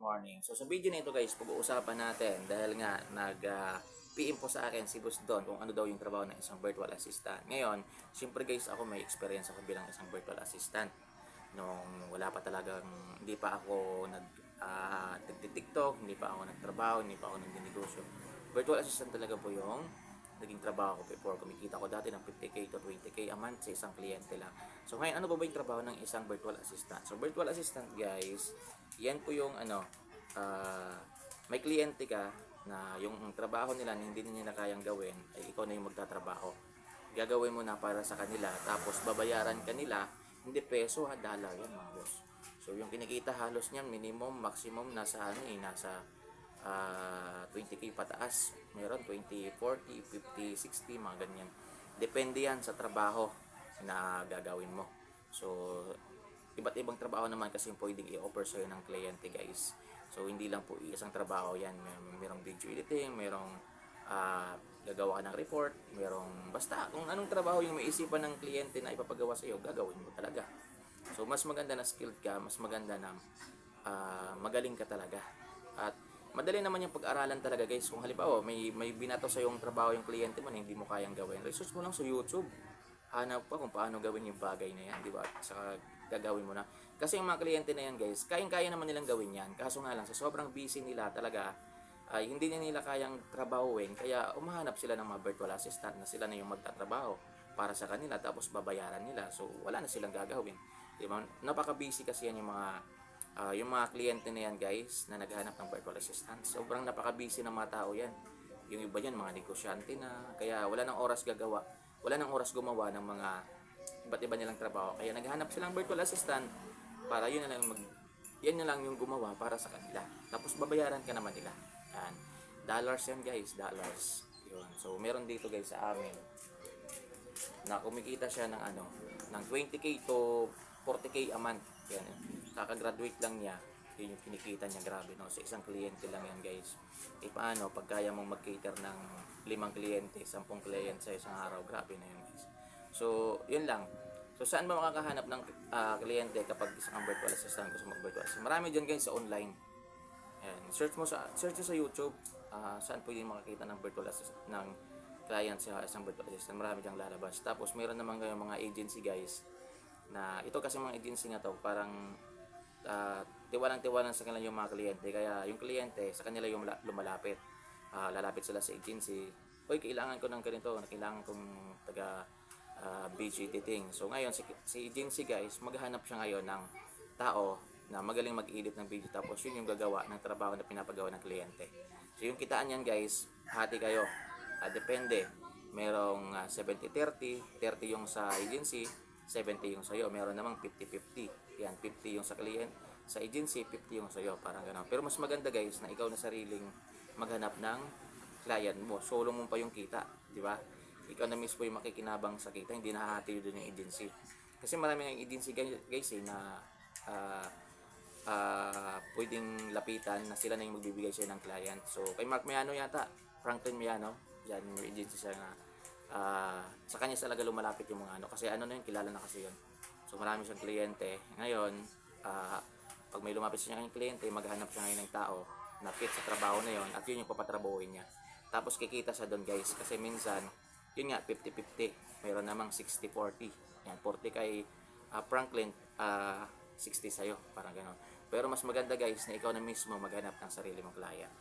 morning. So sa video na ito guys, pag-uusapan natin dahil nga nag ah, PM po sa akin si Boss Don kung ano daw yung trabaho ng isang virtual assistant. Ngayon, siyempre guys, ako may experience ako bilang isang virtual assistant. Nung wala pa talagang, hindi pa ako nag uh, TikTok, hindi pa ako nagtrabaho, hindi pa ako nagdinegosyo. Virtual assistant talaga po yung naging trabaho ko before. Kumikita ko dati ng 50k to 20k a month sa isang kliyente lang. So ngayon, ano ba ba yung trabaho ng isang virtual assistant? So virtual assistant guys, yan po yung ano, ah, may kliyente ka na yung trabaho nila na hindi nila kayang gawin, ay ikaw na yung magtatrabaho. Gagawin mo na para sa kanila, tapos babayaran kanila, hindi peso ha, dollar yan mga boss. So yung kinikita halos niyan, minimum, maximum, nasa ano eh, nasa ah, 20k pataas. Meron 20, 40, 50, 60, mga ganyan. Depende yan sa trabaho na gagawin mo. So, iba't ibang trabaho naman kasi pwedeng i-offer sa'yo ng kliyente guys. So, hindi lang po isang trabaho yan. May, merong video editing, merong ah, gagawa ka ng report, merong basta kung anong trabaho yung may isipan ng kliyente na ipapagawa sa'yo, gagawin mo talaga. So, mas maganda na skilled ka, mas maganda na ah, magaling ka talaga. At madali naman yung pag-aralan talaga guys. Kung halimbawa may may binato sa yung trabaho yung kliyente mo na hindi mo kayang gawin, research mo lang sa YouTube. Hanap pa kung paano gawin yung bagay na yan, di ba? Saka gagawin mo na. Kasi yung mga kliyente na yan guys, kayang-kaya naman nilang gawin yan. Kaso nga lang, sa sobrang busy nila talaga, ay hindi na nila kayang trabahuin. Kaya umahanap sila ng mga virtual assistant na sila na yung magtatrabaho para sa kanila tapos babayaran nila. So wala na silang gagawin. Di ba? Napaka-busy kasi yan yung mga Ah, yung mga kliyente na yan guys na naghahanap ng virtual assistant sobrang napaka-busy ng mga tao yan. Yung iba yan mga negosyante na kaya wala nang oras gagawa wala nang oras gumawa ng mga iba't iba nilang trabaho. Kaya naghahanap silang virtual assistant para yun na lang mag yan na lang yung gumawa para sa kanila. Tapos babayaran ka naman nila. Yan. Dollars yan guys dollars. Yun. So meron dito guys sa amin na kumikita siya ng ano ng 20k to 40k a month. Yan kakagraduate lang niya. Yun yung kinikita niya. Grabe no? Sa isang kliyente lang yan guys. E paano? Pag kaya mong mag-cater ng limang kliyente sampung kliyente sa isang araw grabe na yun guys. So yun lang. So saan ba makakahanap ng ah, kliyente kapag isang virtual assistant gusto mag virtual assistant? Marami dyan guys sa online. Ayan, search mo sa search mo sa YouTube ah, saan pwede makakita ng virtual assistant ng client sa isang virtual assistant. Marami diyang lalabas. Tapos meron naman kayong mga agency guys na ito kasi mga agency nga to parang uh, tiwalang tiwalang sa kanila yung mga kliyente kaya yung kliyente sa kanila yung la- lumalapit Ah, lalapit sila sa agency Uy, kailangan ko ng ganito, kailangan kong taga uh, video editing. So ngayon, si, si agency guys, maghanap siya ngayon ng tao na magaling mag-edit ng video tapos yun yung gagawa ng trabaho na pinapagawa ng kliyente. So yung kitaan yan guys, hati kayo. Ah, depende. Merong ah, 70-30, 30 yung sa agency, 70 yung sa'yo. Meron namang 50-50. Yan, 50 yung sa client, sa agency, 50 yung sa'yo. Parang gano'n. Pero mas maganda guys na ikaw na sariling maghanap ng client mo. Solo mo pa yung kita. Di ba? Ikaw na mismo yung makikinabang sa kita. Hindi nahahati doon yung agency. Kasi marami ng agency guys, eh, na ah, ah, pwedeng lapitan na sila na yung magbibigay sa'yo ng client. So, kay Mark Miano yata, Franklin Miano, yan yung agency siya na ah, sa kanya talaga lumalapit yung mga ano. Kasi ano na yun, kilala na kasi yun. So, marami siyang kliyente. Ngayon, ah, pag may lumapit siya kanyang kliyente, maghanap siya ngayon ng tao na fit sa trabaho na yon at yun yung papatrabahuin niya. Tapos kikita siya doon guys kasi minsan, yun nga, 50-50. Mayroon namang 60-40. Yan, 40 kay ah, Franklin, ah 60 sa'yo. Parang gano'n. Pero mas maganda guys na ikaw na mismo maghanap ng sarili mong client.